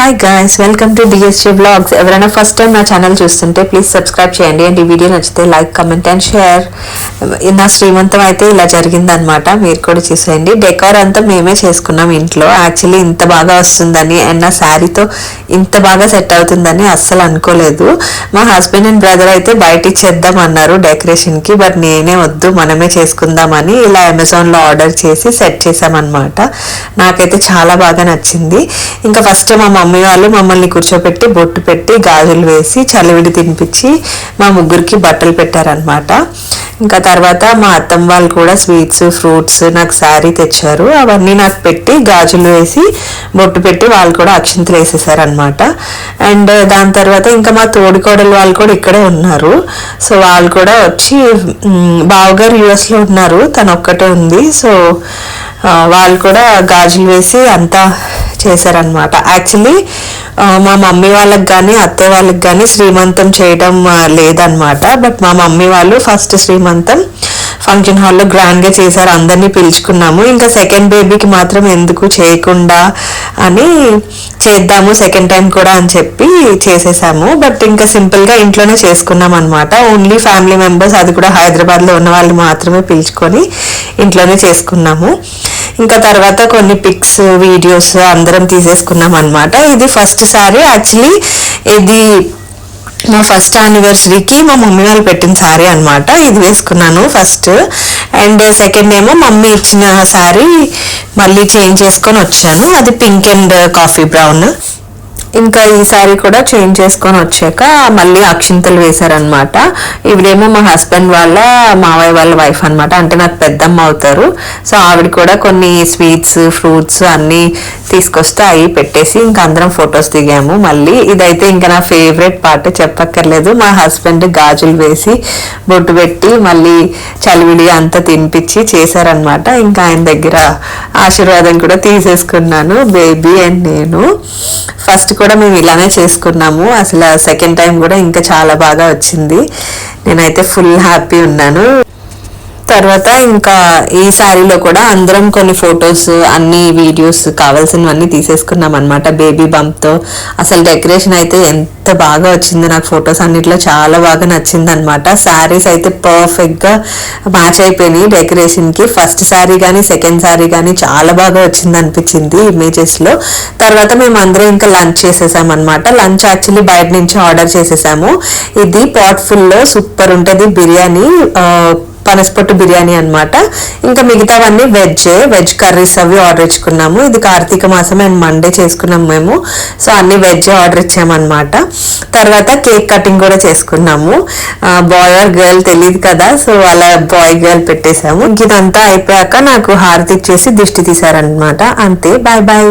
Hi guys welcome to DSG blogs ఎవరైనా first time నా channel చూస్తుంటే ప్లీజ్ సబ్స్క్రైబ్ చేయండి. అండ్ ఈ వీడియో నచ్చితే లైక్ కమెంట్ అండ్ షేర్ నా శ్రీమంతం అయితే ఇలా జరిగిందనమాట మీరు కూడా చూసేయండి. డెకార్ అంతా మేమే చేసుకున్నాం ఇంట్లో. యాక్చువల్లీ ఇంత బాగా వస్తుందని అండ్ నా శారీతో ఇంత బాగా సెట్ అవుతుందని అస్సలు అనుకోలేదు. మా హస్బెండ్ అండ్ బ్రదర్ అయితే బయట ఇచ్చేద్దాం అన్నారు డెకరేషన్కి బట్ నేనే వద్దు మనమే చేసుకుందామని ఇలా అమెజాన్లో ఆర్డర్ చేసి సెట్ చేసామన్నమాట. నాకైతే చాలా బాగా నచ్చింది. ఇంకా ఫస్ట్ మా మమ్మీ వాళ్ళు మమ్మల్ని కూర్చోపెట్టి బొట్టు పెట్టి గాజులు వేసి చలివిడి తినిపించి మా ముగ్గురికి బట్టలు పెట్టారనమాట ఇంకా తర్వాత మా అత్తమ్మ వాళ్ళు కూడా స్వీట్స్ ఫ్రూట్స్ నాకు శారీ తెచ్చారు. అవన్నీ నాకు పెట్టి గాజులు వేసి బొట్టు పెట్టి వాళ్ళు కూడా అక్షింతలు వేసేసారనమాట అండ్ దాని తర్వాత ఇంకా మా తోడికోడలు వాళ్ళు కూడా ఇక్కడే ఉన్నారు. సో వాళ్ళు కూడా వచ్చి బావగారు యుఎస్లో ఉన్నారు. తను ఒక్కటే ఉంది. సో వాళ్ళు కూడా గాజులు వేసి అంతా చేశారనమాట యాక్చువల్లీ మా మమ్మీ వాళ్ళకి కానీ అత్తయ్య వాళ్ళకి కానీ శ్రీమంతం చేయడం లేదనమాట బట్ మా మమ్మీ వాళ్ళు ఫస్ట్ శ్రీమంతం ఫంక్షన్ హాల్లో గ్రాండ్గా చేశారు. అందరినీ పిలుచుకున్నాము. ఇంకా సెకండ్ బేబీకి మాత్రం ఎందుకు చేయకుండా అని చేద్దాము సెకండ్ టైం కూడా అని చెప్పి చేసేసాము. బట్ ఇంకా సింపుల్గా ఇంట్లోనే చేసుకున్నాం అనమాట ఓన్లీ ఫ్యామిలీ మెంబర్స్ అది కూడా హైదరాబాద్లో ఉన్న వాళ్ళు మాత్రమే పిలుచుకొని ఇంట్లోనే చేసుకున్నాము. ఇంకా తర్వాత కొన్ని పిక్స్ వీడియోస్ అందరం తీసేసుకున్నాం అనమాట ఇది ఫస్ట్ సారీ యాక్చువల్లీ ఇది మా ఫస్ట్ యానివర్సరీకి మా మమ్మీ వాళ్ళు పెట్టిన శారీ అనమాట ఇది వేసుకున్నాను ఫస్ట్ అండ్ సెకండ్ ఏమో మమ్మీ ఇచ్చిన శారీ మళ్ళీ చేంజ్ చేసుకొని వచ్చాను. అది పింక్ అండ్ కాఫీ బ్రౌన్ ఇంకా ఈ సారీ కూడా చేంజ్ చేసుకొని వచ్చాక మళ్ళీ అక్షింతలు వేశారనమాట ఇవిడేమో మా హస్బెండ్ వాళ్ళ మావయ్య వాళ్ళ వైఫ్ అన్నమాట. అంటే నాకు పెద్దమ్మ అవుతారు. సో ఆవిడ కూడా కొన్ని స్వీట్స్ ఫ్రూట్స్ అన్నీ తీసుకొస్తే అవి పెట్టేసి ఇంకా అందరం ఫొటోస్ దిగాము. మళ్ళీ ఇదైతే ఇంకా నా ఫేవరెట్ పార్ట్ చెప్పక్కర్లేదు. మా హస్బెండ్ గాజులు వేసి బొట్టు పెట్టి మళ్ళీ చలివిడి అంతా తినిపించి చేశారనమాట ఇంకా ఆయన దగ్గర ఆశీర్వాదం కూడా తీసేసుకున్నాను బేబీ అండ్ నేను. ఫస్ట్ కూడా మేము ఇలానే చేసుకున్నాము. అసలు సెకండ్ టైం కూడా ఇంకా చాలా బాగా వచ్చింది. నేనైతే ఫుల్ హ్యాపీ ఉన్నాను. తర్వాత ఇంకా ఈ శారీలో కూడా అందరం కొన్ని ఫొటోస్ అన్ని వీడియోస్ కావాల్సినవన్నీ తీసేసుకున్నాం అనమాట బేబీ బంప్తో. అసలు డెకరేషన్ అయితే ఎంత బాగా వచ్చింది నాకు ఫొటోస్ అన్నిట్లో చాలా బాగా నచ్చింది అనమాట శారీస్ అయితే పర్ఫెక్ట్గా మ్యాచ్ అయిపోయినాయి డెకరేషన్కి. ఫస్ట్ శారీ కానీ సెకండ్ శారీ కానీ చాలా బాగా వచ్చింది అనిపించింది ఇమేజెస్లో. తర్వాత మేము అందరం ఇంకా లంచ్ చేసేసాం అనమాట లంచ్ యాక్చువల్లీ బయట నుంచి ఆర్డర్ చేసేసాము. ఇది పాట్ ఫుల్లో సూపర్ ఉంటుంది బిర్యానీ పనసపొట్టు బిర్యానీ అనమాట ఇంకా మిగతావన్నీ వెజ్ వెజ్ కర్రీస్ అవి ఆర్డర్ ఇచ్చుకున్నాము. ఇది కార్తీక మాసం అండ్ మండే చేసుకున్నాము మేము. సో అన్ని వెజ్ ఆర్డర్ ఇచ్చామన్నమాట. తర్వాత కేక్ కటింగ్ కూడా చేసుకున్నాము. బాయ్ ఆర్ గర్ల్ తెలియదు కదా సో అలా బాయ్ గర్ల్ పెట్టేశాము. ఇంక ఇదంతా అయిపోయాక నాకు హారతి ఇచ్చేసి దిష్టి తీశారనమాట అంతే బాయ్ బాయ్